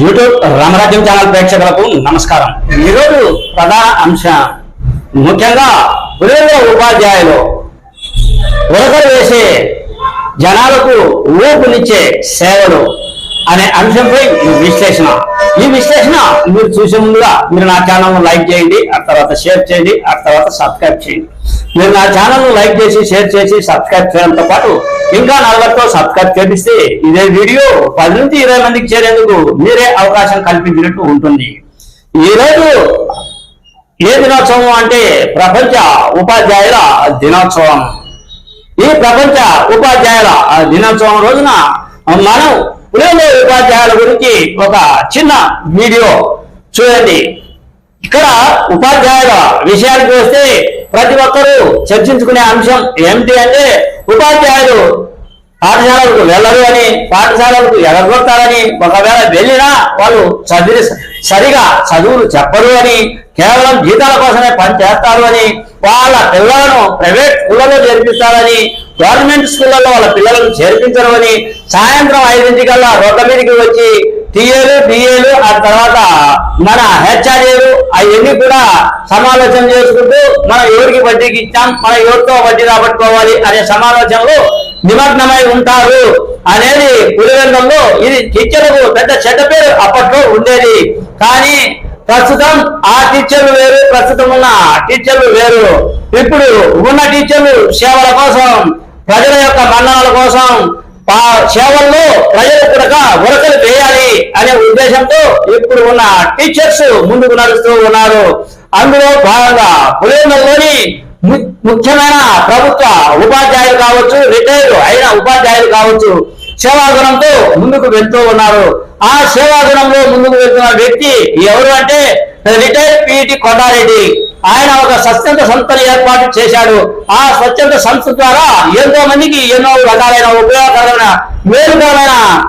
YouTube రామరాజ్యం channel ప్రేక్షకులకు నమస్కారం. ఈరోజు ప్రధాన అంశం ముఖ్యంగా పురేంద్ర ఉపాధ్యాయులు ఉరకలు వేసే జనాలకు ఊపునిచ్చే సేవలు అనే అంశంపై ఈ విశ్లేషణ. ఈ విశ్లేషణ మీరు చూసే ముందుగా మీరు నా ఛానల్ లైక్ చేయండి ఆ తర్వాత షేర్ చేయండి ఆ తర్వాత సబ్స్క్రైబ్ చేయండి. మీరు నా ఛానల్ లైక్ చేసి షేర్ చేసి సబ్స్క్రైబ్ చేయడంతో పాటు ఇంకా నలుగురితో సబ్స్క్రైబ్ చేపిస్తే ఇదే వీడియో పది నుంచి ఇరవై మందికి చేరేందుకు మీరే అవకాశం కల్పించినట్టు ఉంటుంది. ఈరోజు ఏ దినోత్సవం అంటే ప్రపంచ ఉపాధ్యాయుల దినోత్సవం. ఈ ప్రపంచ ఉపాధ్యాయుల దినోత్సవం రోజున మనం పురేంద్ర ఉపాధ్యాయుల గురించి ఒక చిన్న వీడియో చూడండి. ఇక్కడ ఉపాధ్యాయుల విషయానికి వస్తే ప్రతి ఒక్కరూ చర్చించుకునే అంశం ఏమిటి అంటే ఉపాధ్యాయులు పాఠశాలలకు వెళ్ళరు అని పాఠశాలలకు ఎగరగొడతారని ఒకవేళ వెళ్ళినా వాళ్ళు చదివి సరిగా చదువులు చెప్పరు అని కేవలం జీతాల కోసమే పని చేస్తారు అని వాళ్ళ పిల్లలను ప్రైవేట్ స్కూళ్ళలో చేర్పిస్తారని గవర్నమెంట్ స్కూళ్ళలో వాళ్ళ పిల్లలను చేర్పించరు అని సాయంత్రం ఐదింటికల్లా రోడ్ల మీదకి వచ్చి టీఏలు బిఏలు ఆ తర్వాత మన హెచ్ఆర్ఏలు అవన్నీ కూడా సమాలోచన చేసుకుంటూ మనం ఎవరికి వడ్డీకి ఇచ్చాం మనం ఎవరితో వడ్డీ రాబట్టుకోవాలి అనే సమాలోచనలో నిమగ్నమై ఉంటారు అనేది పులిరంగంలో ఇది టీచర్లకు పెద్ద చెడ్డ పేరు అప్పట్లో ఉండేది. కానీ ప్రస్తుతం ఆ టీచర్లు వేరు ప్రస్తుతం ఉన్న టీచర్లు వేరు. ఇప్పుడు ఉన్న టీచర్లు సేవల కోసం ప్రజల యొక్క మరణాల కోసం సేవల్లో ప్రజలు కూడా ఉరకలు వేయాలి. అనే ఉద్దేశంతో ఇప్పుడు ఉన్న టీచర్స్ ముందుకు నడుస్తూ ఉన్నారు. అందులో భాగంగా పులివెందులోని ము- ముఖ్యమైన ప్రభుత్వ ఉపాధ్యాయులు కావచ్చు రిటైర్డ్ అయిన ఉపాధ్యాయులు కావచ్చు సేవాగుణంతో ముందుకు వెళ్తూ ఉన్నారు. ఆ సేవాగుణంలో ముందుకు వెళ్తున్న వ్యక్తి ఎవరు అంటే రిటైర్డ్ పిటి కొండారెడ్డి. ఆయన ఒక స్వచ్ఛంద సంస్థను ఏర్పాటు చేశాడు. ఆ స్వచ్ఛంద సంస్థ ద్వారా ఎంతో మందికి ఎన్నో రకాలైన ఉపయోగకరమైన మేలుకరమైన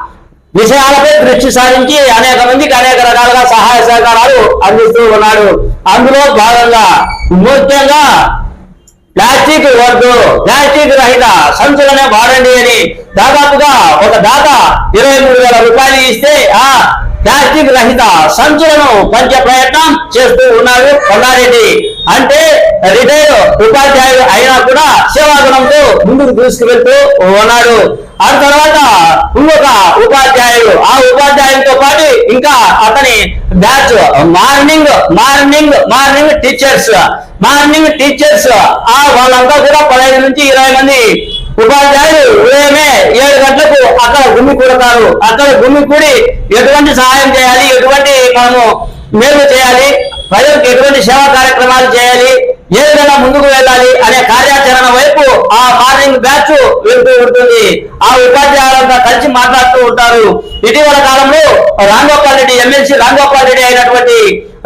విషయాలపై దృష్టి సారించి అనేక మందికి అనేక రకాలుగా సహాయ సహకారాలు అందిస్తూ ఉన్నాడు. అందులో భాగంగా ముఖ్యంగా ప్లాస్టిక్ వద్దు ప్లాస్టిక్ రహిత సంచులనే వాడండి అని దాదాపుగా ఒక దాత ఇరవై మూడు వేల రూపాయలు ఇస్తే ఆ ప్లాస్టిక్ రహిత సంచులను పంచే ప్రయత్నం చేస్తూ ఉన్నారు కొండారెడ్డి. అంటే రిటైర్ ఉపాధ్యాయుడు అయినా కూడా సేవాగుణంతో ముందుకు తీసుకువెళ్తూ ఉన్నాడు. ఆ తర్వాత ఇంకొక ఉపాధ్యాయుడు ఆ ఉపాధ్యాయులతో పాటు ఇంకా అతని batch morning morning morning teachers morning teachers ఆ వాళ్ళంతా కూడా పదహైదు నుంచి ఇరవై మంది ఉపాధ్యాయులు ఉదయమే ఏడు గంటలకు అక్కడ గుమ్మి కూడతారు. అక్కడ గుమ్మి కూడి ఎటువంటి సహాయం చేయాలి? ఎటువంటి మనము మేలు చేయాలి? ప్రజలకు ఎటువంటి సేవా కార్యక్రమాలు చేయాలి? ఏ విధంగా ముందుకు వెళ్ళాలి అనే కార్యాచరణ వైపు ఆ మార్నింగ్ బ్యాచ్ వెళ్తూ ఉంటుంది. ఆ ఉపాధ్యాయులంతా కలిసి మాట్లాడుతూ ఉంటారు. ఇటీవల కాలంలో రాంగోపాల్ రెడ్డి ఎమ్మెల్సీ రాంగోపాల్ రెడ్డి అయినటువంటి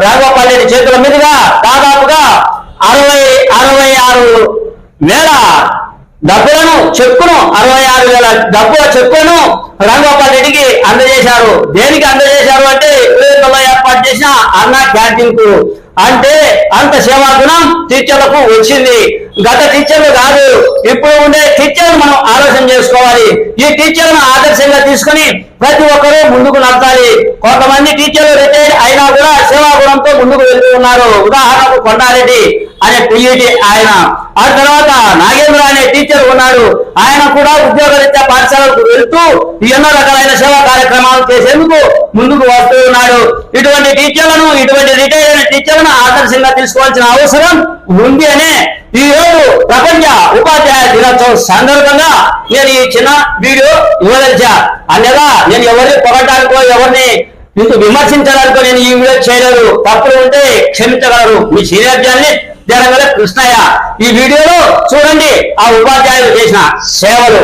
రాంగోపాల్ రెడ్డి చేతుల మీదుగా దాదాపుగా అరవై అరవై ఆరు వేల డబ్బులను చెక్కును అరవై ఆరు వేల డబ్బుల చెక్కులను రాంగోపాల్ రెడ్డికి అందజేశారు. దేనికి అందజేశారు? అన్న క్యాంటీన్కు అంటే అంత సేవా గుణం టీచర్లకు వచ్చింది. గత టీచర్లు కాదు ఇప్పుడు ఉండే టీచర్లు మనం ఆలోచన చేసుకోవాలి. ఈ టీచర్లను ఆదర్శంగా తీసుకొని ప్రతి ఒక్కరూ ముందుకు నడతాలి కొంతమంది టీచర్లు రిటైర్ అయినా కూడా సేవా గుణంతో ముందుకు వెళ్తూ ఉన్నారు. ఉదాహరణకు కొండారెడ్డి అనే పిఈటి ఆయన. ఆ తర్వాత నాగేంద్ర అనే టీచర్ ఉన్నాడు. ఆయన కూడా ఉద్యోగరీత్యా పాఠశాలకు వెళ్తూ ఎన్నో రకాలైన సేవా కార్యక్రమాలు చేసేందుకు ముందుకు చేస్తున్నాడు ఇటువంటి టీచర్లను ఇటువంటి రిటైర్ అయిన టీచర్లను ఆదర్శంగా తీసుకోవాల్సిన అవసరం ఉంది అనే ఈ రోజు ప్రపంచ ఉపాధ్యాయ దినోత్సవం సందర్భంగా నేను ఈ చిన్న వీడియో ఇవ్వదలిచా. అనగా నేను ఎవరిని పొగటానికో ఎవరిని మీకు విమర్శించడానికో నేను ఈ వీడియో చేయలేదు. తప్పులు ఉంటే క్షమించగలరు. మీ సీనియర్ జర్నలిస్ట్ జనగల కృష్ణయ్య. ఈ వీడియోలో చూడండి ఆ ఉపాధ్యాయులు చేసిన సేవలు.